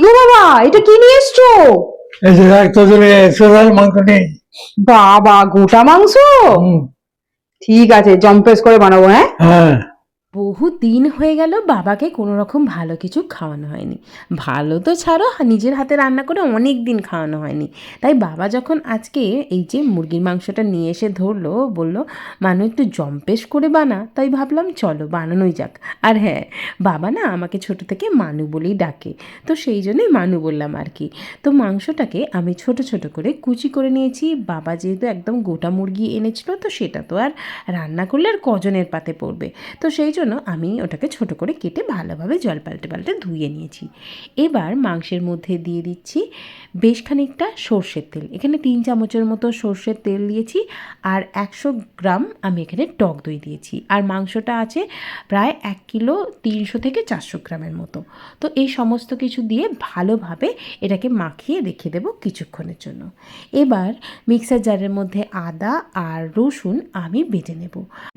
গো বাবা এটা কি নিয়ে এসছো? এই যে দেখ মাংস নেই। বাবা গোটা মাংস? ঠিক আছে জম্পেস করে বানাবো হ্যাঁ? হ্যাঁ। বহু দিন হয়ে গেল বাবাকে কোনো রকম ভালো কিছু খাওয়ানো হয়নি। ভালো তো ছাড়ো, নিজের হাতে রান্না করে অনেক দিন খাওয়ানো হয়নি। তাই বাবা যখন আজকে এই যে মুরগির মাংসটা নিয়ে এসে ধরলো, বলল, মানু, একটু জম্পেশ করে বানা। তাই ভাবলাম, চলো, বানানোই যাক। আর হ্যাঁ বাবা না আমাকে ছোট থেকে মানু বলেই ডাকে। তো সেই জন্যই মানু বললাম আর কি। তো মাংসটাকে আমি ছোট ছোট করে কুচি করে নিয়েছি। বাবা যেহেতু একদম গোটা মুরগি এনেছিল, তো সেটা তো আর রান্না করলে আর কজনের পাতে পড়বে। তো সেই জন্য আমি ওটাকে ছোট করে কেটে ভালোভাবে জল পাল্টে পাল্টে ধুয়ে নিয়েছি। এবার মাংসের মধ্যে দিয়ে দিচ্ছি বেশ খানিকটা সর্ষের তেল। এখানে তিন চামচের মতো সর্ষের তেল দিয়েছি আর একশো গ্রাম আমি এখানে টক দই দিয়েছি। আর মাংসটা আছে প্রায় এক কিলো তিনশো থেকে চারশো গ্রামের মতো। তো এই সমস্ত কিছু দিয়ে ভালোভাবে এটাকে মাখিয়ে রেখে দেবো কিছুক্ষণের জন্য। এবার মিক্সার জারের মধ্যে আদা আর রসুন আমি বেটে নেব।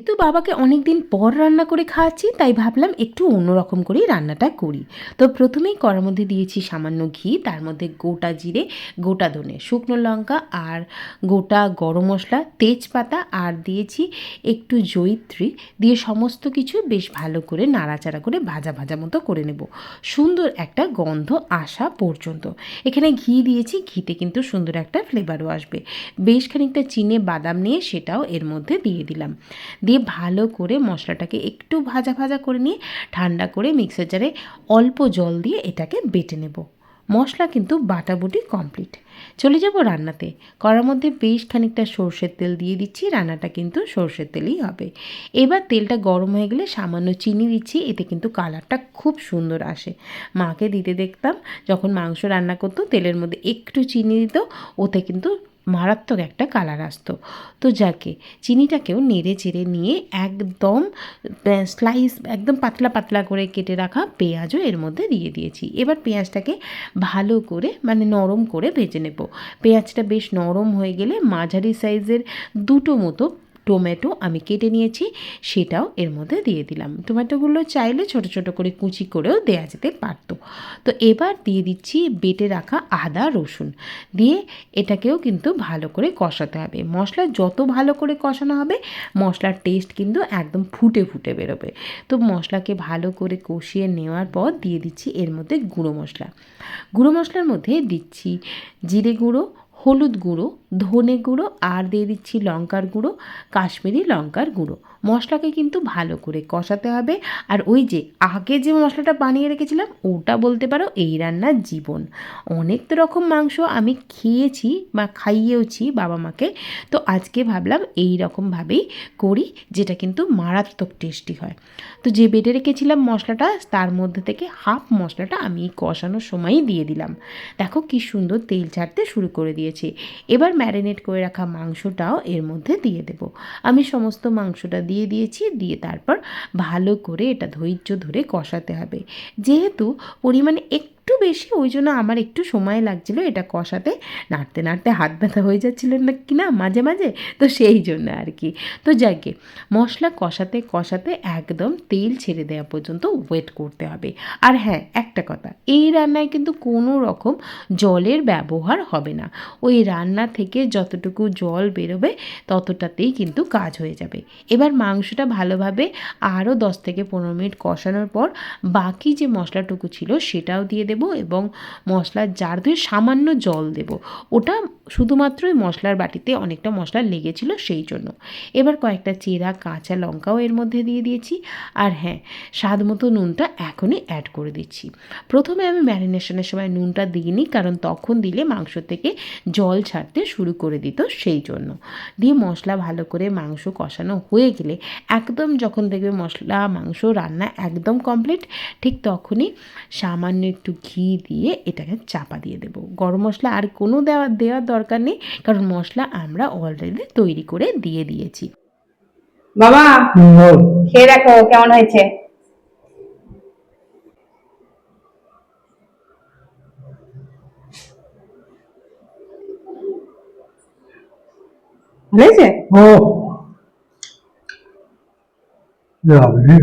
তো বাবাকে অনেক দিন পর রান্না করে খাওয়াচ্ছি তাই ভাবলাম একটু অন্যরকম করেই রান্নাটা করি। তো প্রথমেই কড়ার মধ্যে দিয়েছি সামান্য ঘি, তার মধ্যে গোটা জিরে, গোটা ধনে, শুকনো লঙ্কা আর গোটা গরম মশলা, তেজপাতা আর দিয়েছি একটু জয়িত্রী। দিয়ে সমস্ত কিছু বেশ ভালো করে নাড়াচাড়া করে ভাজা ভাজা মতো করে নেব। সুন্দর একটা গন্ধ আসা পর্যন্ত। এখানে ঘি দিয়েছি, ঘিতে কিন্তু সুন্দর একটা ফ্লেভারও আসবে। বেশ খানিকটা চিনে বাদাম নিয়ে সেটাও এর মধ্যে দিয়ে দিলাম। দিয়ে ভালো করে মশলাটাকে একটু ভাজা ভাজা করে নিয়ে ঠান্ডা করে মিক্সার জারে অল্প জল দিয়ে এটাকে বেটে নেব। মশলা কিন্তু বাটাবুটি কমপ্লিট চলে যাব রান্নাতে। কড়ার মধ্যে বেশ খানিকটা সর্ষের তেল দিয়ে দিচ্ছি, রান্নাটা কিন্তু সর্ষের তেলই হবে। এবার তেলটা গরম হয়ে গেলে সামান্য চিনি দিচ্ছি, এতে কিন্তু কালারটা খুব সুন্দর আসে। মাকে দিতে দেখতাম, যখন মাংস রান্না করতো, তেলের মধ্যে একটু চিনি দিত, ওতে কিন্তু মারাত্মক একটা কালার আসতো। তো যাকে, চিনিটাকেও নেড়ে চেড়ে নিয়ে একদম স্লাইস একদম পাতলা পাতলা করে কেটে রাখা পেঁয়াজও এর মধ্যে দিয়ে দিয়েছি। এবার পেঁয়াজটাকে ভালো করে মানে নরম করে ভেজে নেব। পেঁয়াজটা বেশ নরম হয়ে গেলে মাঝারি সাইজের দুটো মতো টমেটো আমি কেটে নিয়েছি, সেটাও এর মধ্যে দিয়ে দিলাম। টমেটোগুলো চাইলে ছোট ছোট করে কুচি করেও দেওয়া যেতে পারতো। তো এবার দিয়ে দিচ্ছি বেটে রাখা আদা, রসুন। দিয়ে এটাকেও কিন্তু ভালো করে কষাতে হবে। মশলা যত ভালো করে কষানো হবে, মশলার টেস্ট কিন্তু একদম ফুটে ফুটে বেরোবে। তো মশলাকে ভালো করে কষিয়ে নেওয়ার পর দিয়ে দিচ্ছি এর মধ্যে গুঁড়ো মশলা। গুঁড়ো মশলার মধ্যে দিচ্ছি জিরে গুঁড়ো, হলুদ গুঁড়ো ধনে গুঁড়ো, আর দিয়ে দিচ্ছি লঙ্কার গুঁড়ো, কাশ্মীরি লঙ্কার গুঁড়ো। মশলাকে কিন্তু ভালো করে কষাতে হবে। আর ওই যে আগে যে মশলাটা বানিয়ে রেখেছিলাম, ওটা বলতে পারো এই রান্নার জীবন। অনেক তো রকম মাংস আমি খেয়েছি বা খাইয়েওছি বাবা মাকে। তো আজকে ভাবলাম এই রকমভাবেই করি, যেটা কিন্তু মারাত্মক টেস্টি হয়। তো যে বেটে রেখেছিলাম মশলাটা, তার মধ্যে থেকে হাফ মশলাটা আমি কষানোর সময়ই দিয়ে দিলাম। দেখো কি সুন্দর তেল ছাড়তে শুরু করে দিয়েছে। এবার ম্যারিনেট করে রাখা মাংসটাও এর মধ্যে দিয়ে দেব। আমি সমস্ত মাংসটা দিয়ে দিয়েছি, দিয়ে তারপর ভালো করে এটা ধৈর্য ধরে কষাতে হবে। যেহেতু পরিমাণে একটু বেশি, ওই জন্য আমার একটু সময় লাগছিল এটা কষাতে। নাড়তে নাড়তে হাত ব্যথা হয়ে যাচ্ছিল না কি না মাঝে মাঝে? তো সেই জন্য আর কি। তো যাকে মশলা কষাতে কষাতে একদম তেল ছেড়ে দেওয়া পর্যন্ত ওয়েট করতে হবে। আর হ্যাঁ একটা কথা, এই রান্নায় কিন্তু কোনো রকম জলের ব্যবহার হবে না। ওই রান্না থেকে যতটুকু জল বেরোবে, ততটাতেই কিন্তু কাজ হয়ে যাবে। এবার মাংসটা ভালোভাবে আরও দশ থেকে পনেরো মিনিট কষানোর পর বাকি যে মশলাটুকু ছিল সেটাও দিয়ে দেব এবং মশলার জার ধুয়ে সামান্য জল দেব। ওটা শুধুমাত্র মশলার বাটিতে অনেকটা মশলা লেগেছিল সেই জন্য। এবার কয়েকটা চেরা, কাঁচা লঙ্কাও এর মধ্যে দিয়ে দিয়েছি। আর হ্যাঁ স্বাদ মতো নুনটা এখনই অ্যাড করে দিচ্ছি। প্রথমে আমি ম্যারিনেশনের সময় নুনটা দিইনি, কারণ তখন দিলে মাংস থেকে জল ছাড়তে শুরু করে দিত সেই জন্য। দিয়ে মশলা ভালো করে মাংস কষানো হয়ে গেলে একদম যখন দেখবে মশলা, মাংস রান্না একদম কমপ্লিট ঠিক তখনই সামান্য একটু ঘি দিয়ে এটাকে চাপা দিয়ে দেবো। গরম মশলা আর কোনো দেওয়া দেওয়ার দরকার নেই কারণ মশলা আমরা অলরেডি তৈরি করে দিয়ে দিয়েছি। বাবা খেয়ে দেখো কেমন হয়েছে? হয়েছে? ও। যাবে